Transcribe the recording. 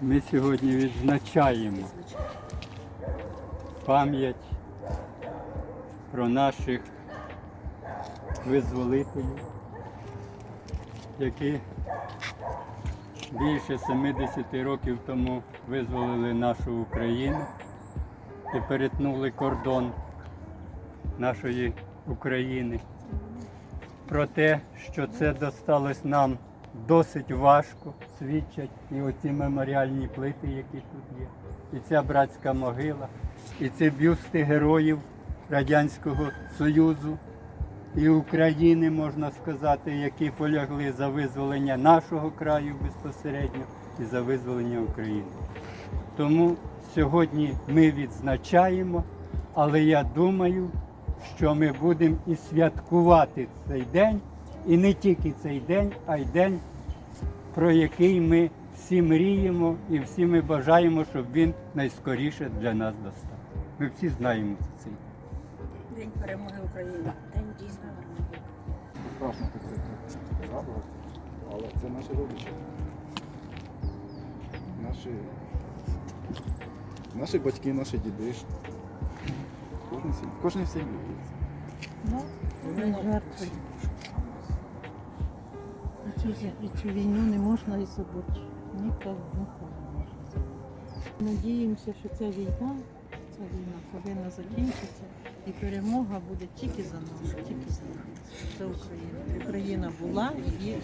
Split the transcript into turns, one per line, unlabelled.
Ми сьогодні відзначаємо пам'ять про наших визволителів, які більше 70 років тому визволили нашу Україну і перетнули кордон нашої України. Про те, що це досталось нам досить важко, свідчать і оці меморіальні плити, які тут є, і ця братська могила, і ці бюсти героїв Радянського Союзу і України, можна сказати, які полягли за визволення нашого краю безпосередньо і за визволення України. Тому сьогодні ми відзначаємо, але я думаю, що ми будемо і святкувати цей день, і не тільки цей день, а й день, про який ми всі мріємо і всі ми бажаємо, щоб він найскоріше для нас достав. Ми всі знаємо цей день.
День перемоги України. День дійсно перемоги.
Страшно це згадувати, але це наші родичі. Наші, наші батьки, наші діди. Кожен сім'ї. Кожній сім'ї.
Ну, він жертви. І цю, і цю війну не можна і забути. Ніколи, ніколи не можна забути. Надіємося, що ця війна, ця повинна закінчитися і перемога буде тільки за нас, тільки за нас, за Україна. Україна була, і буде.